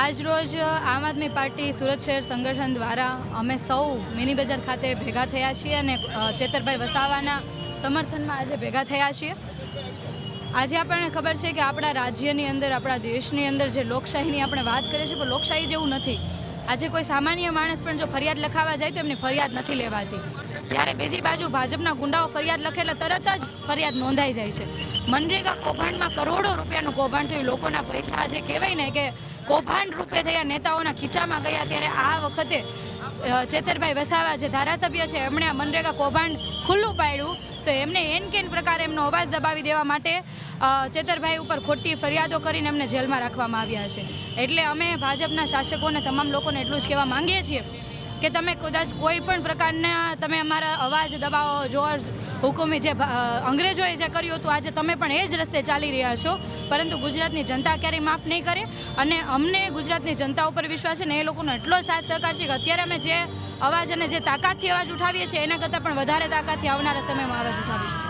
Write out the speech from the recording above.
આજરોજ આમ આદમી પાર્ટી સુરત શહેર સંગઠન દ્વારા અમે સૌ મિની બજાર ખાતે ભેગા થયા છીએ અને ચેતરભાઈ વસાવાના સમર્થનમાં આજે ભેગા થયા છીએ. આજે આપણને ખબર છે કે આપણા રાજ્યની અંદર, આપણા દેશની અંદર જે લોકશાહીની આપણે વાત કરીએ છીએ, પણ લોકશાહી જેવું નથી. આજે કોઈ સામાન્ય માણસ પણ જો ફરિયાદ લખાવા જાય તો એમની ફરિયાદ નથી લેવાતી. જ્યારે બીજી બાજુ ભાજપના ગુંડાઓ ફરિયાદ લખે એટલે તરત જ ફરિયાદ નોંધાઈ જાય છે. મનરેગા કૌભાંડમાં કરોડો રૂપિયાનું કૌભાંડ થયું. લોકોના પૈસા જે કહેવાય ને કે કૌભાંડ રૂપે થયા. નેતાઓના ખીચામાં ગયા ત્યારે આ વખતે ચેતરભાઈ વસાવા જે ધારાસભ્ય છે, એમણે આ મનરેગા કૌભાંડ ખુલ્લું પાડ્યું. તો એમને એન કેન પ્રકારે એમનો અવાજ દબાવી દેવા માટે ચેતરભાઈ ઉપર ખોટી ફરિયાદો કરીને એમને જેલમાં રાખવામાં આવ્યા છે. એટલે અમે ભાજપના શાસકોને, તમામ લોકોને એટલું જ કહેવા માંગીએ છીએ. કે તમે કદાચ કોઈ પણ પ્રકારના તમે અમારા અવાજ દબાવો, જોર હુકુમી જે અંગ્રેજોએ જે કર્યું હતું, આજે તમે પણ એ જ રસ્તે ચાલી રહ્યા છો. પરંતુ ગુજરાતની જનતા ક્યારેય માફ નહીં કરે અને અમને ગુજરાતની જનતા ઉપર વિશ્વાસ છે ને એ લોકોનો એટલો સાથ સહકાર છે કે અત્યારે અમે જે અવાજ અને જે તાકાતથી અવાજ ઉઠાવીએ છીએ, એના કરતાં પણ વધારે તાકાતથી આવનારા સમયમાં અવાજ ઉઠાવીશું.